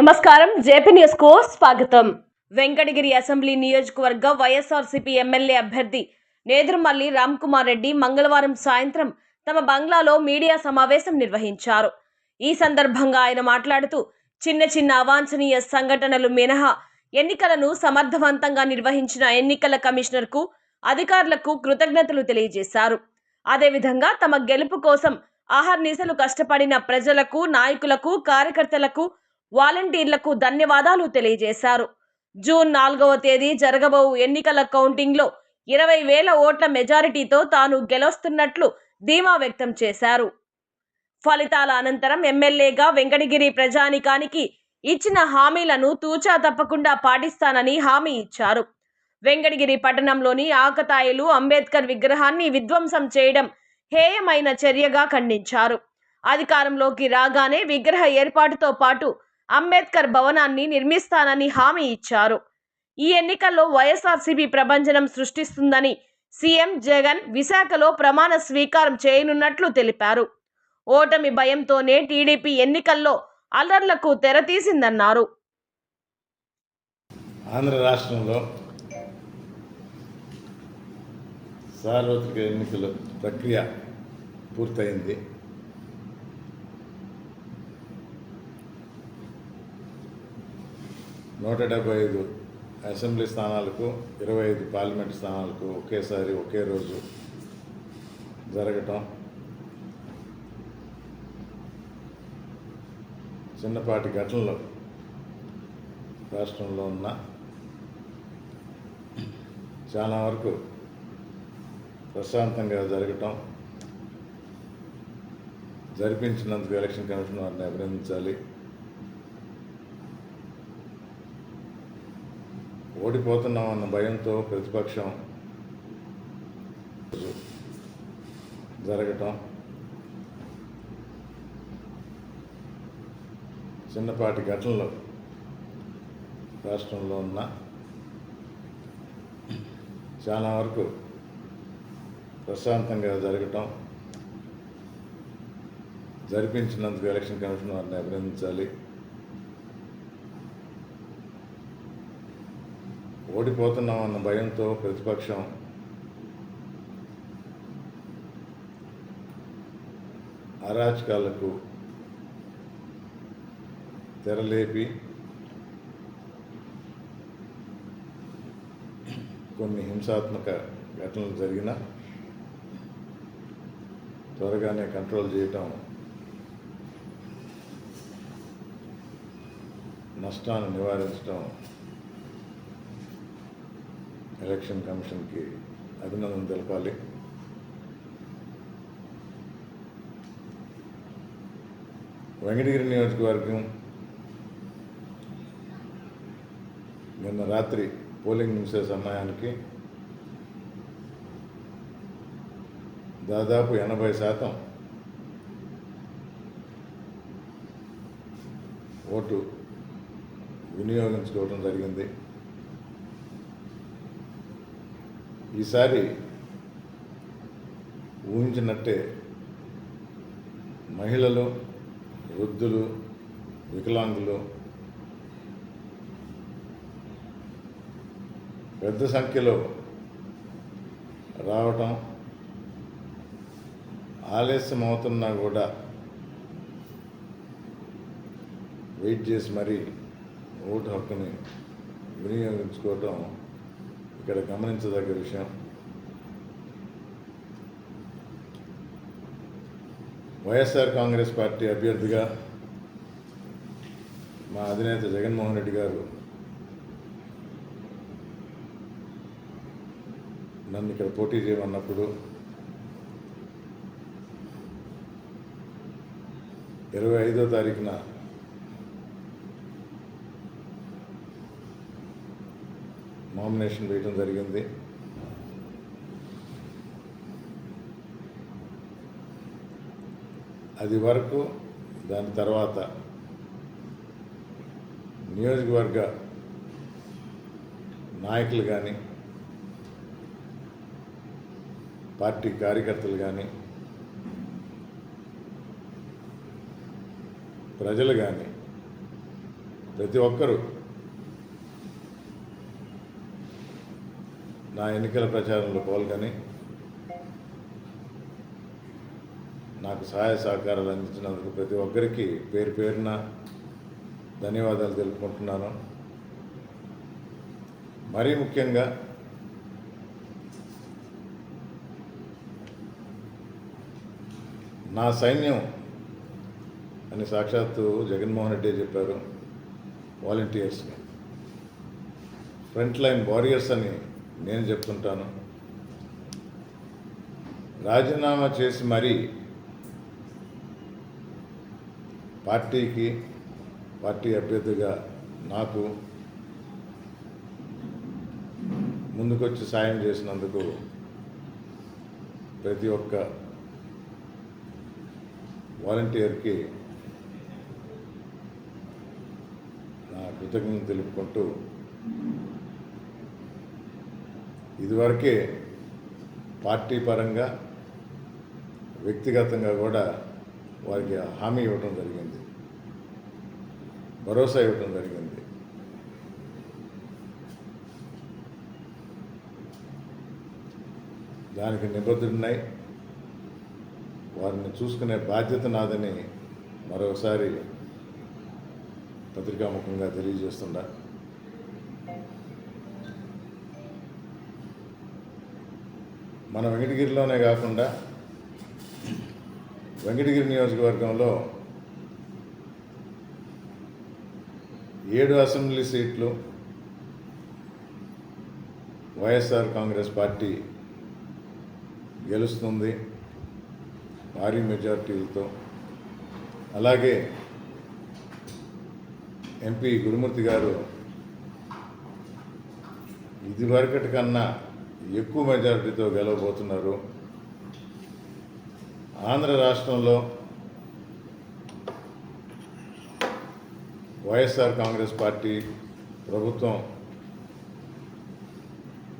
నమస్కారం. జేపీ న్యూస్కు స్వాగతం. వెంకటగిరి అసెంబ్లీ నియోజకవర్గ వైఎస్ఆర్సీపీ ఎమ్మెల్యే అభ్యర్థి నేదురుమల్లి రామ్ కుమార్ రెడ్డి మంగళవారం సాయంత్రం తమ బంగ్లాలో మీడియా సమావేశం నిర్వహించారు. ఈ సందర్భంగా ఆయన మాట్లాడుతూ చిన్న చిన్న అవాంఛనీయ సంఘటనలు మినహా ఎన్నికలను సమర్థవంతంగా నిర్వహించిన ఎన్నికల కమిషనర్కు అధికారులకు కృతజ్ఞతలు తెలియజేశారు. అదేవిధంగా తమ గెలుపు కోసం ఆహార్నిశలు కష్టపడిన ప్రజలకు నాయకులకు కార్యకర్తలకు వాలంటీర్లకు ధన్యవాదాలు తెలియజేశారు. జూన్ నాలుగవ తేదీ జరగబో ఎన్నికల కౌంటింగ్లో ఇరవై వేల ఓట్ల మెజారిటీతో తాను గెలుస్తున్నట్లు ధీమా వ్యక్తం చేశారు. ఫలితాల అనంతరం ఎమ్మెల్యేగా వెంకటగిరి ప్రజానికానికి ఇచ్చిన హామీలను తూచా తప్పకుండా పాటిస్తానని హామీ ఇచ్చారు. వెంకటగిరి పట్టణంలోని ఆకతాయిలు అంబేద్కర్ విగ్రహాన్ని విధ్వంసం చేయడం హేయమైన చర్యగా ఖండించారు. అధికారంలోకి రాగానే విగ్రహ ఏర్పాటుతో పాటు అంబేద్కర్ భవనాన్ని నిర్మిస్తానని హామీ ఇచ్చారు. ఈ ఎన్నికల్లో వైఎస్ఆర్సీపీ ప్రభంజనం సృష్టిస్తుందని సీఎం జగన్ విశాఖలో ప్రమాణ స్వీకారం చేయనున్నట్లు తెలిపారు. ఓటమి భయంతోనే టీడీపీ ఎన్నికల్లో అల్లర్లకు తెరతీసిందన్నారు. ఆంధ్ర రాష్ట్రంలో సార్వత్రిక ఎన్నికల ప్రక్రియ పూర్తయింది. నూట డెబ్బై ఐదు అసెంబ్లీ స్థానాలకు ఇరవై ఐదు పార్లమెంట్ స్థానాలకు ఒకేసారి ఒకే రోజు జరగటం. చిన్నపాటి ఘటనలు రాష్ట్రంలో ఉన్న చాలా వరకు ప్రశాంతంగా జరగటం జరిపించినందుకు ఎలక్షన్ కమిషన్ వారిని అభినందించాలి. ఓడిపోతున్నామన్న భయంతో ప్రతిపక్షం జరగటం. చిన్నపాటి ఘటనలు రాష్ట్రంలో ఉన్న చాలా వరకు ప్రశాంతంగా జరగటం జరిపించినందుకు ఎలక్షన్ కమిషన్ వారిని అభినందించాలి. ఓడిపోతున్నామన్న భయంతో ప్రతిపక్షం. అరాచకాలకు తెరలేపి కొన్ని హింసాత్మక ఘటనలు జరిగిన త్వరగానే కంట్రోల్ చేయటం నష్టాన్ని నివారించడం ఎలక్షన్ కమిషన్కి అభినందన తెలపాలి. వెంకటగిరి నియోజకవర్గం నిన్న రాత్రి పోలింగ్ ముగిసే సమయానికి దాదాపు ఎనభై శాతం ఓటు వినియోగించుకోవడం జరిగింది. ఈసారి ఊహించినట్టే మహిళలు వృద్ధులు వికలాంగులు పెద్ద సంఖ్యలో రావటం ఆలస్యం అవుతున్నా కూడా వెయిట్ చేసి మరీ ఓటు హక్కుని వినియోగించుకోవటం ఇక్కడ గమనించదగ్గ విషయం. వైఎస్ఆర్ కాంగ్రెస్ పార్టీ అభ్యర్థిగా మా అధినేత జగన్మోహన్ రెడ్డి గారు నన్ను ఇక్కడ పోటీ చేయమన్నప్పుడు ఇరవై ఐదో తారీఖున నామినేషన్ వేయడం జరిగింది. అది వరకు దాని తర్వాత నియోజకవర్గ నాయకులు కానీ పార్టీ కార్యకర్తలు కానీ ప్రజలు కానీ ప్రతి ఒక్కరూ నా ఎన్నికల ప్రచారంలో పాల్గొని నాకు సహాయ సహకారాలు అందించినందుకు ప్రతి ఒక్కరికి పేరు పేరున ధన్యవాదాలు తెలుపుకుంటున్నాను. మరీ ముఖ్యంగా నా సైన్యం అని సాక్షాత్తు జగన్మోహన్ రెడ్డి చెప్పారు వాలంటీర్స్ని. ఫ్రంట్ లైన్ వారియర్స్ అని నేను చెప్తుంటాను. రాజీనామా చేసి మరీ పార్టీకి పార్టీ అభ్యర్థిగా నాకు ముందుకొచ్చి సాయం చేసినందుకు ప్రతి ఒక్క వాలంటీర్కి నా కృతజ్ఞతలు తెలుపుకుంటూ ఇదివరకే పార్టీ పరంగా వ్యక్తిగతంగా కూడా వారికి హామీ ఇవ్వడం జరిగింది. భరోసా ఇవ్వడం జరిగింది. దానికి నిబద్ధులున్నాయి వారిని చూసుకునే బాధ్యత నాదని మరోసారి పత్రికాముఖంగా తెలియజేస్తున్నారు మన వెంకటగిరిలోనే కాకుండా వెంకటగిరి నియోజకవర్గంలో ఏడు అసెంబ్లీ సీట్లు వైఎస్ఆర్ కాంగ్రెస్ పార్టీ గెలుస్తుంది భారీ మెజార్టీలతో. అలాగే ఎంపీ గురుమూర్తి గారు ఇదివరకటి కన్నా ఎక్కువ మెజారిటీతో గెలవబోతున్నారు. ఆంధ్ర రాష్ట్రంలో వైఎస్ఆర్ కాంగ్రెస్ పార్టీ ప్రభుత్వం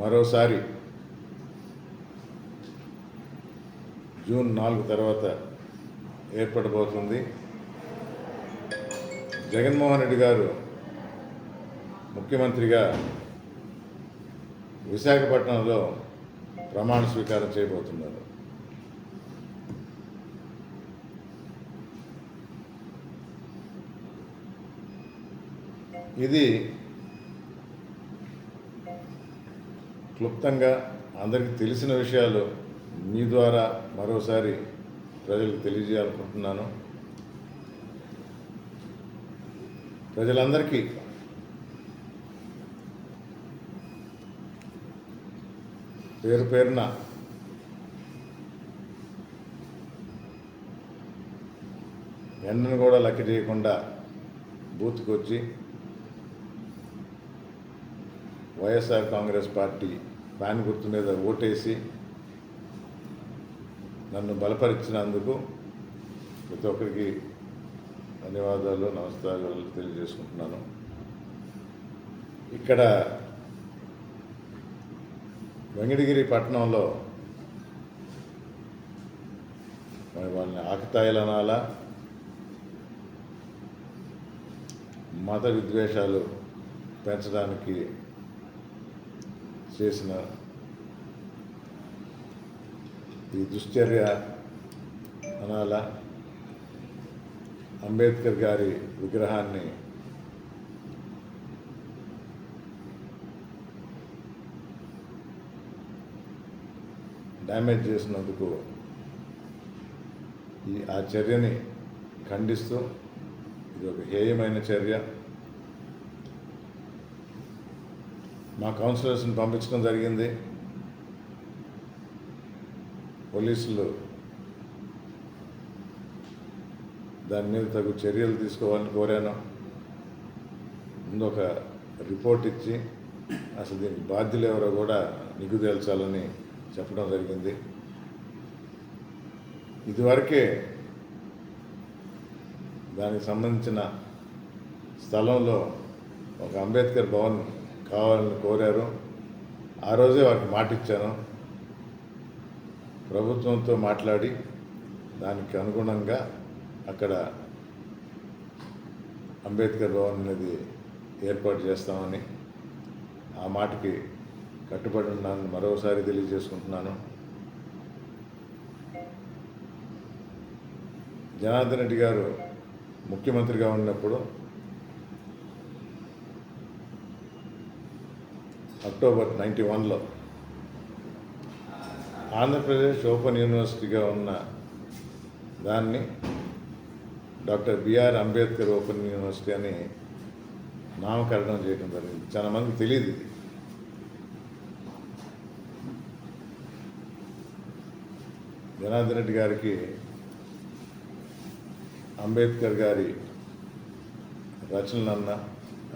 మరోసారి జూన్ నాలుగు తర్వాత ఏర్పడబోతుంది. జగన్మోహన్ రెడ్డి గారు ముఖ్యమంత్రిగా విశాఖపట్నంలో ప్రమాణ స్వీకారం చేయబోతున్నారు. ఇది క్లుప్తంగా అందరికీ తెలిసిన విషయాలు. మీ ద్వారా మరోసారి ప్రజలకు తెలియజేయాలనుకుంటున్నాను. ప్రజలందరికీ పేరు పేరున. ఎండను కూడా లెక్క చేయకుండా బూత్కొచ్చి వైఎస్ఆర్ కాంగ్రెస్ పార్టీ ఫ్యాన్ గుర్తు మీద ఓటేసి నన్ను బలపరిచినందుకు ప్రతి ఒక్కరికి ధన్యవాదాలు నమస్కారాలు తెలియజేసుకుంటున్నాను. ఇక్కడ వెంకటగిరి పట్టణంలో మరి వాళ్ళని ఆకతాయిలు అనాలా మత విద్వేషాలు పెంచడానికి చేసిన ఈ దుశ్చర్య అనాలా? అంబేద్కర్ గారి విగ్రహాన్ని డ్యామేజ్ చేసినందుకు ఈ ఆ చర్యని ఖండిస్తూ ఇది ఒక హేయమైన చర్య. మా కౌన్సిలర్స్ని పంపించడం జరిగింది. పోలీసులు దాని మీద తగు చర్యలు తీసుకోవాలని కోరాను. ముందు ఒక రిపోర్ట్ ఇచ్చి అసలు దీనికి బాధ్యులు ఎవరో కూడా నిగ్గు తేల్చాలని చెప్పడం జరిగింది. ఇదివరకే దానికి సంబంధించిన స్థలంలో ఒక అంబేద్కర్ భవన్ కావాలని కోరారు. ఆ రోజే వారికి మాట ఇచ్చాను ప్రభుత్వంతో మాట్లాడి దానికి అనుగుణంగా అక్కడ అంబేద్కర్ భవన్ అనేది ఏర్పాటు చేస్తామని ఆ మాటకి కట్టుబడి ఉన్నాను మరోసారి తెలియజేసుకుంటున్నాను. జనార్దన్ రెడ్డి గారు ముఖ్యమంత్రిగా ఉన్నప్పుడు అక్టోబర్ నైంటీ వన్లో ఆంధ్రప్రదేశ్ ఓపెన్ యూనివర్సిటీగా ఉన్న దాన్ని doctor BR Ambedkar open university అని నామకరణం చేయడం జరిగింది. చాలా మందికి తెలియదు ఇది. జనార్దన్ రెడ్డి గారికి అంబేద్కర్ గారి రచనలన్న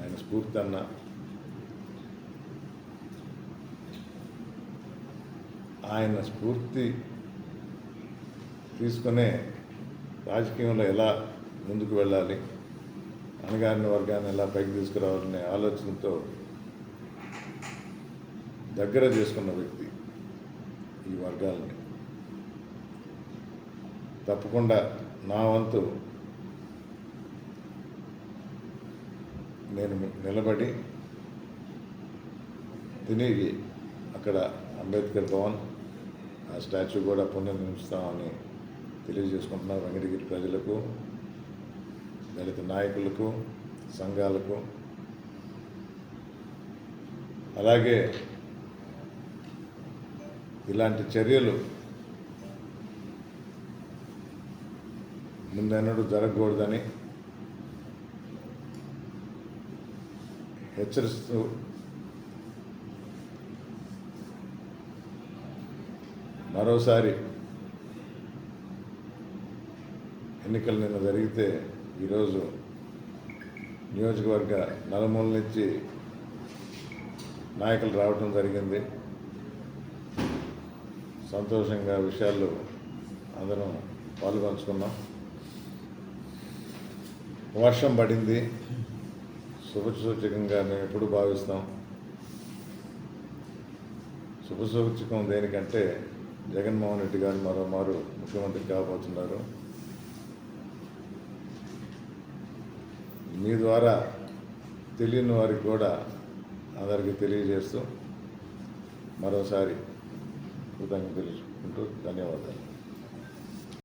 ఆయన స్ఫూర్తి అన్న ఆయన స్ఫూర్తి తీసుకునే రాజకీయంలో ఎలా ముందుకు వెళ్ళాలి అణగారిన వర్గాన్ని ఎలా పైకి తీసుకురావాలనే ఆలోచనతో దగ్గర చేసుకున్న వ్యక్తి ఈ వర్గాలని. తప్పకుండా నా వంతు నేను నిలబడి తినేది అక్కడ అంబేద్కర్ భవన్ ఆ స్టాచ్యూ కూడా పునర్నిర్మిస్తామని తెలియజేసుకుంటున్నాను. వెంకటగిరి ప్రజలకు దళిత నాయకులకు సంఘాలకు. అలాగే ఇలాంటి చర్యలు ముందెన్నడూ జరగకూడదని హెచ్చరిస్తూ మరోసారి ఎన్నికలు నిన్న జరిగితే ఈరోజు నియోజకవర్గ నలుమూల నుంచి నాయకులు రావటం జరిగింది. సంతోషంగా విషయాలు అందరం పాల్పంచుకున్నాం. వర్షం పడింది. శుభసూచకంగా మేము ఎప్పుడు భావిస్తాం. శుభసూచకం దేనికంటే జగన్మోహన్ రెడ్డి గారు మరోమారు ముఖ్యమంత్రి కాబోతున్నారు. మీ ద్వారా తెలియని వారికి కూడా అందరికీ తెలియజేస్తూ మరోసారి కృతజ్ఞత తెలుసుకుంటూ ధన్యవాదాలు.